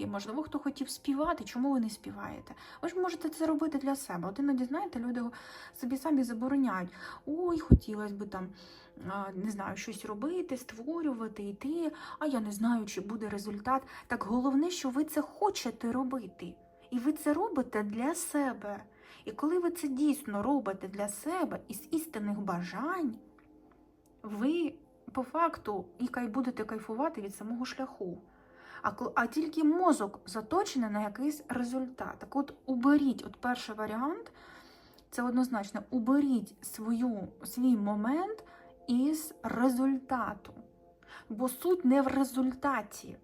Можливо, хто хотів співати, чому ви не співаєте? Ви ж можете це робити для себе. От іноді, знаєте, люди собі самі забороняють. Ой, хотілося б там, не знаю, щось робити, створювати, йти, а я не знаю, чи буде результат. Так головне, що ви це хочете робити. І ви це робите для себе. І коли ви це дійсно робите для себе із істинних бажань, ви по факту і будете кайфувати від самого шляху. А, а тільки мозок заточений на якийсь результат. Так от уберіть, от перший варіант, це однозначно, уберіть свою, свій момент із результату. Бо суть не в результаті.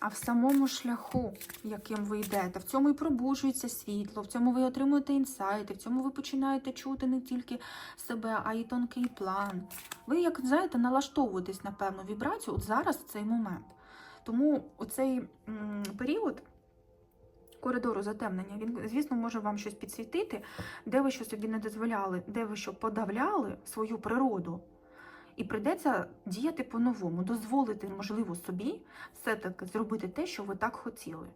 А в самому шляху, яким ви йдете, в цьому і пробуджується світло, в цьому ви отримуєте інсайти, в цьому ви починаєте чути не тільки себе, а й тонкий план. Ви, як знаєте, налаштовуєтесь на певну вібрацію от зараз в цей момент. Тому оцей період коридору затемнення, він, звісно, може вам щось підсвітити, де ви щось собі не дозволяли, де ви що подавляли свою природу. І прийдеться діяти по-новому, дозволити, можливо, собі все-таки зробити те, що ви так хотіли.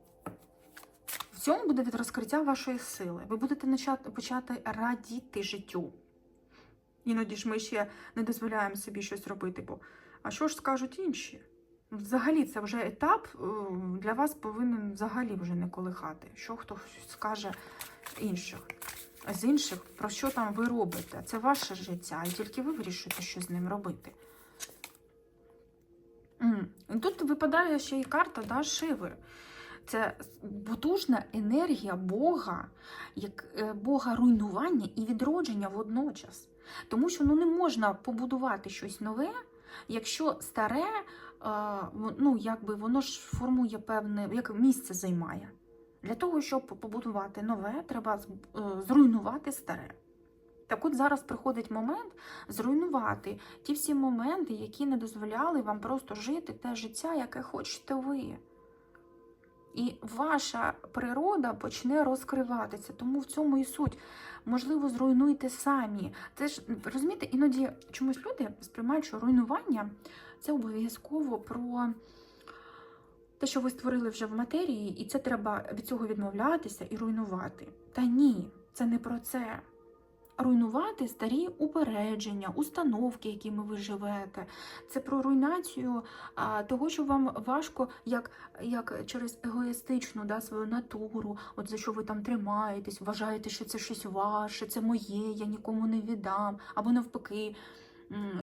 В цьому буде від розкриття вашої сили. Ви будете почати радіти життю. Іноді ж ми ще не дозволяємо собі щось робити, бо а що ж скажуть інші? Взагалі, це вже етап е, для вас повинен взагалі вже не колихати. Що хто скаже інших. З інших, про що там ви робите? Це ваше життя, і тільки ви вирішуєте, що з ним робити. Тут випадає ще й карта да, Шиви. Це потужна енергія Бога, як е, Бога руйнування і відродження водночас. Тому що ну, не можна побудувати щось нове, якщо старе, е, ну, якби воно ж формує певне, як місце займає. Для того, щоб побудувати нове, треба е, зруйнувати старе. Так от зараз приходить момент зруйнувати ті всі моменти, які не дозволяли вам просто жити те життя, яке хочете ви. І ваша природа почне розкриватися. Тому в цьому і суть. Можливо, зруйнуйте самі. Це ж розумієте, іноді чомусь люди сприймають, що руйнування це обов'язково про те, що ви створили вже в матерії, і це треба від цього відмовлятися і руйнувати. Та ні, це не про це. Руйнувати старі упередження, установки, якими ви живете. Це про руйнацію а, того, що вам важко, як, як через егоїстичну да, свою натуру, от за що ви там тримаєтесь, вважаєте, що це щось ваше, це моє, я нікому не віддам, або навпаки.